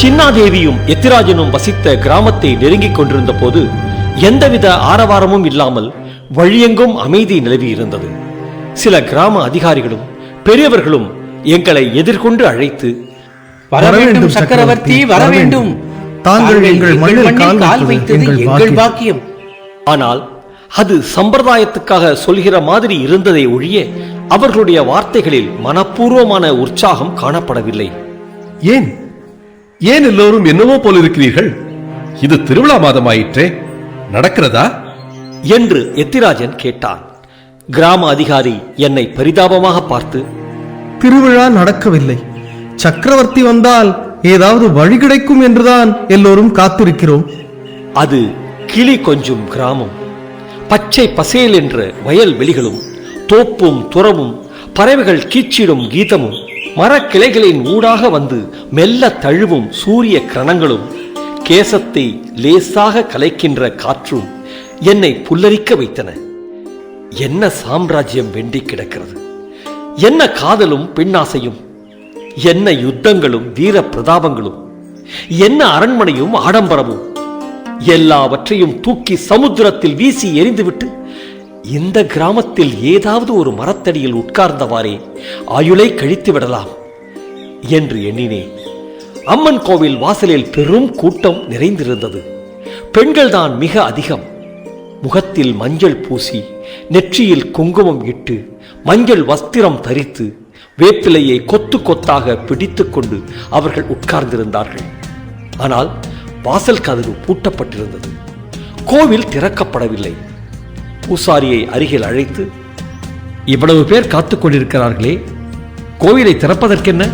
சின்னாதேவியும் எத்திராஜனும் வசித்த கிராமத்தை நெருங்கிக் கொண்டிருந்த போது எந்தவித ஆரவாரமும் இல்லாமல் வழியெங்கும் அமைதி நிலவி இருந்தது சில கிராம அதிகாரிகளும் பெரியவர்களும் எங்களை எதிர்கொண்டு அழைத்து வர வேண்டும் சக்கரவர்த்தி வர வேண்டும். தாங்கள் எங்கள் மண்ணில் கால் வைத்தது எங்கள். பாக்கியம். ஆனால் அது சம்பிரதாயத்துக்காக சொல்கிற மாதிரி இருந்ததை ஒழிய அவர்களுடைய வார்த்தைகளில் மனப்பூர்வமான உற்சாகம் காணப்படவில்லை. ஏன்? ஏன் எல்லோரும் என்னவோ போல இருக்கிறீர்கள் இது திருவிழா மாதமாயிற்றே. நடக்கிறதா? என்று எத்திராஜன் கேட்டான். கிராம அதிகாரி என்னை பரிதாபமாக பார்த்து திருவிழா நடக்கவில்லை. சக்கரவர்த்தி வந்தால் ஏதாவது வழி கிடைக்கும் என்றுதான் எல்லோரும் காத்திருக்கிறோம். அது கிளி கொஞ்சும் கிராமம். பச்சை பசேல் என்ற வயல்வெளிகளும் தோப்பும் துறவும் பறவைகள் கீச்சிடும் கீதமும் மரக்கிளைகளின் ஊடாக வந்து மெல்ல தழுவும் சூரிய கிரணங்களும் கேசத்தை லேசாக கலைக்கின்ற காற்றும் என்னை புல்லரிக்க வைத்தன. என்ன சாம்ராஜ்யம் வெண்டி கிடக்கிறது? என்ன காதலும் பெண்ணாசையும் என்ன யுத்தங்களும் வீர பிரதாபங்களும்? என்ன அரண்மனையும் ஆடம்பரமும்? எல்லாவற்றையும் தூக்கி சமுத்திரத்தில் வீசி எறிந்துவிட்டு இந்த கிராமத்தில் ஏதாவது ஒரு மரத்தடியில் உட்கார்ந்தவாறே ஆயுளை கழித்து விடலாம் என்று எண்ணினேன். அம்மன் கோவில் வாசலில் பெரும் கூட்டம் நிறைந்திருந்தது. பெண்கள்தான் மிக அதிகம். முகத்தில் மஞ்சள் பூசி நெற்றியில் குங்குமம் இட்டு மஞ்சள் வஸ்திரம் தரித்து வேப்பிலையை கொத்து கொத்தாக பிடித்துக்கொண்டு அவர்கள் உட்கார்ந்திருந்தார்கள். ஆனால் வாசல் கதவு பூட்டப்பட்டிருந்தது. கோவில் திறக்கப்படவில்லை. பூசாரியை அருகில் அழைத்து இவ்வளவு பேர் காத்துக் கொண்டிருக்கிறார்களே கோவிலை திறப்பதற்கென்ன?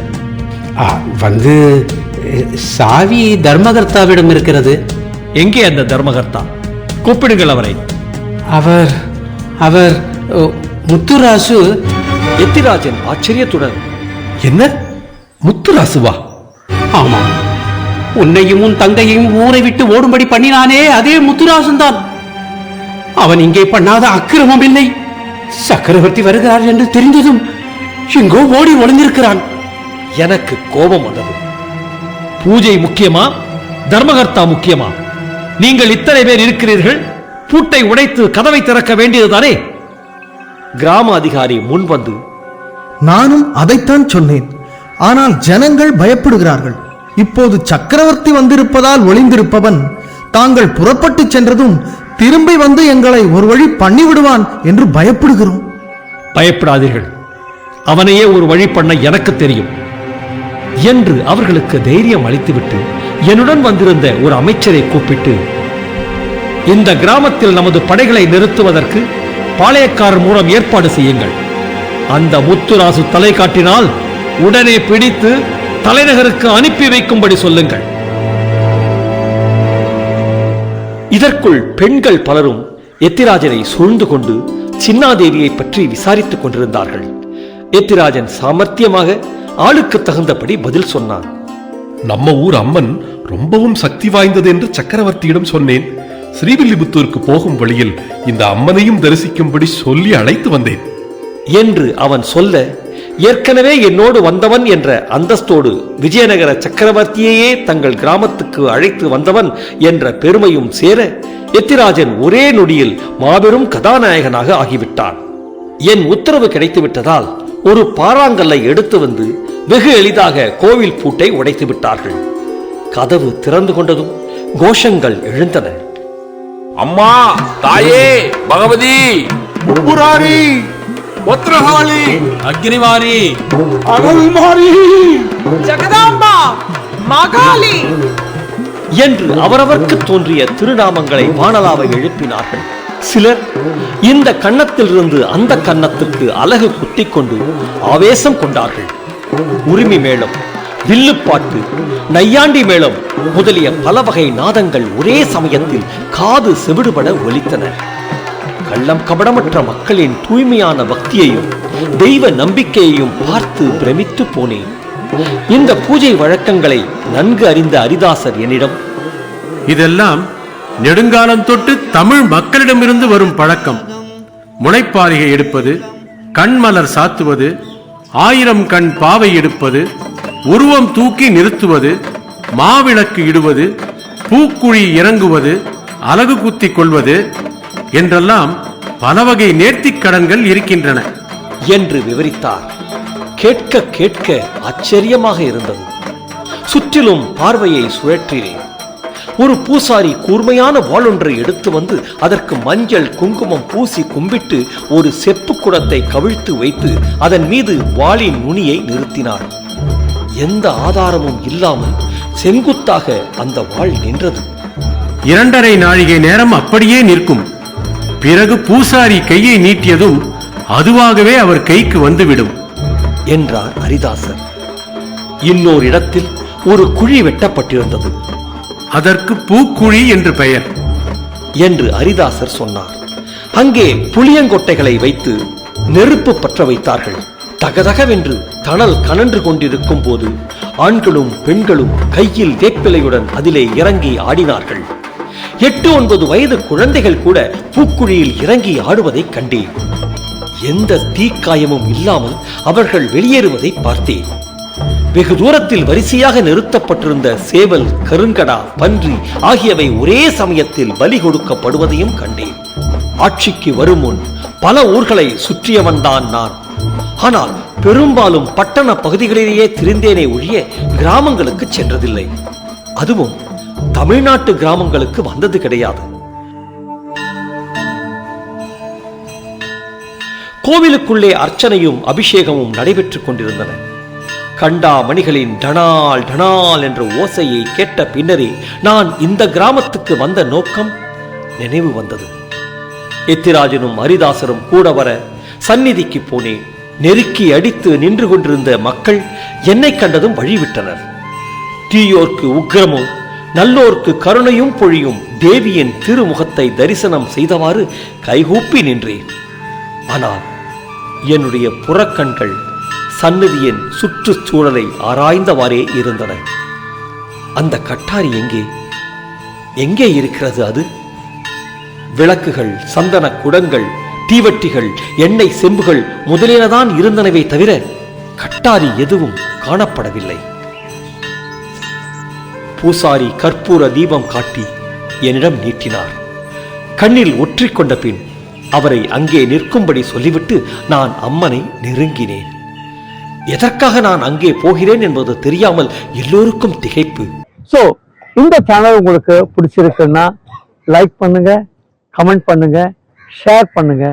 வந்து சாவி தர்மகர்த்தாவிடம் இருக்கிறது. எங்கே அந்த தர்மகர்த்தா? கூப்பிடுங்கள் அவரை. அவர் அவர் முத்துராசு. எத்திராஜன் ஆச்சரியத்துடன் என்ன? முத்துராசுவா? ஆமாம். உன்னையும் உன் தங்கையையும் ஊரை விட்டு ஓடும்படி பண்ணினானே அதே முத்துராசன் தான் அவன் இங்கே பண்ணாத அக்கிரமம் இல்லை. சக்கரவர்த்தி வருகிறார் என்று தெரிந்ததும் எங்கோ ஓடி ஒளிந்திருக்கிறான். எனக்கு கோபம் வந்தது. பூஜை முக்கியமா? தர்மகர்த்தா முக்கியமா? நீங்கள் இத்தனை பேர் இருக்கிறீர்கள் பூட்டை உடைத்து கதவை திறக்க வேண்டியதுதானே? கிராம அதிகாரி முன் வந்து நானும் அதைத்தான் சொன்னேன். ஆனால் ஜனங்கள் பயப்படுகிறார்கள். இப்போது சக்கரவர்த்தி வந்திருப்பதால் ஒளிந்திருப்பவன் தாங்கள் புறப்பட்டுச் சென்றதும் திரும்பி வந்து எங்களை ஒரு வழி பண்ணிவிடுவான் என்று பயப்படுகிறோம். பயப்படாதீர்கள். அவனையே ஒரு வழி பண்ண எனக்கு தெரியும். என்று அவர்களுக்கு தைரியம் அளித்துவிட்டு என்னுடன் வந்திருந்த ஒரு அமைச்சரை கூப்பிட்டு இந்த கிராமத்தில் நமது படைகளை நிறுத்துவதற்கு பாளையக்காரர் மூலம் ஏற்பாடு செய்யுங்கள். அந்த முத்துராசு தலை காட்டினால் உடனே பிடித்து தலைநகருக்கு அனுப்பி வைக்கும்படி சொல்லுங்கள். இதற்குள் பெண்கள் பலரும் எத்திராஜனை சூழ்ந்து கொண்டு சின்னாதேவியை பற்றி விசாரித்துக் கொண்டிருந்தார்கள். எத்திராஜன் சாமர்த்தியமாக ஆளுக்கு தகுந்தபடி பதில் சொன்னான். நம்ம ஊர் அம்மன் ரொம்பவும் சக்தி வாய்ந்தது என்று சக்கரவர்த்தியிடம் சொன்னேன். ஸ்ரீவில்லிபுத்தூருக்கு போகும் வழியில் இந்த அம்மனையும் தரிசிக்கும்படி சொல்லி அழைத்து வந்தேன். என்று அவன் சொல்ல ஏற்கனவே என்னோடு வந்தவன் என்ற அந்தஸ்தோடு விஜயநகர சக்கரவர்த்தியையே தங்கள் கிராமத்துக்கு அழைத்து வந்தவன் என்ற பெருமையும் சேர எத்திராஜன் ஒரே நொடியில் மாபெரும் கதாநாயகனாக ஆகிவிட்டான். என் உத்தரவு கிடைத்து விட்டதால் ஒரு பாறாங்கல்லை எடுத்து வந்து வெகு எளிதாக கோவில் பூட்டை உடைத்து விட்டார்கள். கதவு திறந்து கொண்டதும் கோஷங்கள் எழுந்தன. அம்மா தாயே பகவதி! உப்புராரி ஒத்ரகாளி அக்னிவாரி அகல்மாரி ஜெகதாம்பா மகாலி. என்று அவரவர்க்கு தோன்றிய திருநாமங்களை வானலாவை எழுப்பினார்கள். சிலர் இந்த கன்னத்திலிருந்து அந்த கன்னத்துக்கு அலகு குத்திக் கொண்டு ஆவேசம் கொண்டார்கள். உரிமை மேளம் வில்லுப்பாட்டு நையாண்டி மேளம் முதலிய பல வகை நாதங்கள் ஒரே சமயத்தில் காது செவிடுபட ஒலித்தன. கள்ளம் கபடமற்ற மக்களின் தூய்மையான பக்தியையும் தெய்வ நம்பிக்கையையும் பார்த்து பிரமித்து போனேன். இந்த பூஜை வழக்கங்களை நன்கு அறிந்த அரிதாசர் என்னிடம் இதெல்லாம் நெடுங்காலம் தொட்டு தமிழ் மக்களிடமிருந்து வரும் பழக்கம். முளைப்பாரிகை எடுப்பது கண்மலர் சாத்துவது ஆயிரம் கண் பாவை எடுப்பது உருவம் தூக்கி நிறுத்துவது மாவிளக்கு இடுவது பூக்குழி இறங்குவது அலகு குத்திக் கொள்வது என்றெல்லாம் பல வகை நேர்த்திக் கடன்கள் இருக்கின்றன. என்று விவரித்தார். கேட்க கேட்க ஆச்சரியமாக இருந்தது. சுற்றிலும் பார்வையை சுழற்றினேன். ஒரு பூசாரி கூர்மையான வாளொன்றை எடுத்து வந்து அதற்கு மஞ்சள் குங்குமம் பூசி கும்பிட்டு ஒரு செப்பு குடத்தை கவிழ்த்து வைத்து அதன் மீது வாளின் நுனியை நிறுத்தினார் எந்த ஆதாரமும் இல்லாமல் செங்குத்தாக அந்த வாள் நின்றது. இரண்டரை நாழிகை நேரம் அப்படியே நிற்கும். பிறகு பூசாரி கையை நீட்டியதும் அதுவாகவே அவர் கைக்கு வந்துவிடும். என்றார் ஹரிதாசர் இன்னொரு இடத்தில் ஒரு குழி வெட்டப்பட்டிருந்தது. அதற்கு பூக்குழி என்று பெயர். என்று ஹரிதாசர் சொன்னார். அங்கே புளியங்கொட்டைகளை வைத்து நெருப்பு பற்ற வைத்தார்கள். தகதகவென்று தணல் கனன்று கொண்டிருக்கும் போது ஆண்களும் பெண்களும் கையில் வேப்பிலையுடன் அதிலே இறங்கி ஆடினார்கள். எட்டு ஒன்பது வயது குழந்தைகள் கூட பூக்குழியில் இறங்கி ஆடுவதை கண்டேன். எந்த தீக்காயமும் இல்லாமல் அவர்கள் வெளியேறுவதை பார்த்தேன். வெகு தூரத்தில் வரிசையாக நிறுத்தப்பட்டிருந்த சேவல் கருங்கடா பன்றி ஆகியவை ஒரே சமயத்தில் பலி கொடுக்கப்படுவதையும் கண்டேன். ஆட்சிக்கு வரும் முன் பல ஊர்களை சுற்றியவன்தான் நான். ஆனால் பெரும்பாலும் பட்டண பகுதிகளிலேயே திரிந்தேனே ஒழிய கிராமங்களுக்கு சென்றதில்லை. அதுவும் தமிழ்நாட்டு கிராமங்களுக்கு வந்தது கிடையாது. கோவிலுக்குள்ளே அர்ச்சனையும் அபிஷேகமும் நடைபெற்றுக் கொண்டிருந்தன. கண்டா மணிகளின் டனால் டனால் என்ற ஓசையை கேட்ட பின்னரே நான் இந்த கிராமத்துக்கு வந்த நோக்கம் நினைவு வந்தது. எத்திராஜனும் ஹரிதாசரும் கூட வர சந்நிதிக்கு போனேன் நெருக்கி அடித்து நின்று கொண்டிருந்த மக்கள் என்னை கண்டதும் வழிவிட்டனர். தீயோர்க்கு உக்கிரமும் நல்லோர்க்கு கருணையும் பொழியும் தேவியின் திருமுகத்தை தரிசனம் செய்தவாறு கைகூப்பி நின்றேன். ஆனால் என்னுடைய புறக்கண்கள் சன்னதியின் சுற்றுச்சூழலை ஆராய்ந்தவாறே இருந்தன. அந்த கட்டாரி எங்கே? எங்கே இருக்கிறது அது? விளக்குகள் சந்தன குடங்கள் தீவட்டிகள் எண்ணெய் செம்புகள் முதலியனதான் இருந்தனவே தவிர கட்டாரி எதுவும் காணப்படவில்லை. பூசாரி கற்பூர தீபம் காட்டி என்னிடம் நீட்டினார். கண்ணில் ஒற்றிக்கொண்ட பின் அவரை அங்கே நிற்கும்படி சொல்லிவிட்டு நான் அம்மனை நெருங்கினேன். எதற்காக நான் அங்கே போகிறேன் என்பது தெரியாமல் எல்லோருக்கும் திகைப்பு. ஸோ இந்த சேனல் உங்களுக்கு பிடிச்சிருக்குன்னா லைக் பண்ணுங்க கமெண்ட் பண்ணுங்க ஷேர் பண்ணுங்க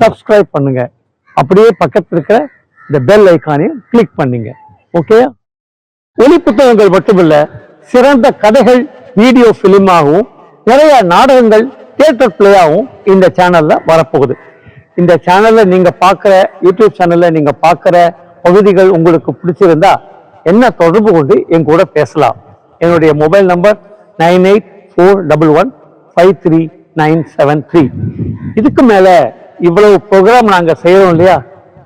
சப்ஸ்கிரைப் பண்ணுங்க. அப்படியே பக்கத்தில் இருக்கிற இந்த பெல் ஐக்கானையும் கிளிக் பண்ணுங்க. ஓகே ஒலி புத்தகங்கள் மட்டுமில்ல சிறந்த கதைகள் வீடியோ ஃபிலிமாகவும் நிறைய நாடகங்கள் தியேட்டர் பிளேயாகவும் இந்த சேனலில் வரப்போகுது. இந்த சேனலில் நீங்கள் பார்க்குற யூடியூப் சேனலில் நீங்கள் பார்க்குற பகுதிகள் உங்களுக்கு பிடிச்சிருந்தா என்ன தொடர்பு கொண்டு என் கூட பேசலாம். என்னுடைய mobile number nine eight four double one five three nine seven three. இதுக்கு மேலே இவ்வளவு ப்ரோக்ராம் நாங்கள் செய்யறோம் இல்லையா?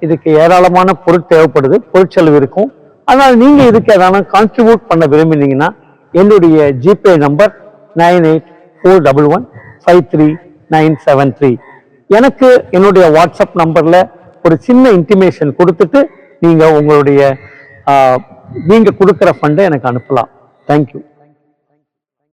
இதுக்கு ஏராளமான பொருள் தேவைப்படுது பொருட்செலவு இருக்கும். ஆனால் நீங்கள் இதுக்கு ஏதாவது கான்ட்ரிபியூட் பண்ண விரும்பினீங்கன்னா என்னுடைய GPay number nine eight four double one five three nine seven three. எனக்கு என்னுடைய வாட்ஸ்அப் நம்பரில் ஒரு சின்ன இன்டிமேஷன் கொடுத்துட்டு நீங்கள் உங்களுடைய நீங்கள் கொடுக்குற ஃபண்டை எனக்கு அனுப்பலாம். தேங்க்யூ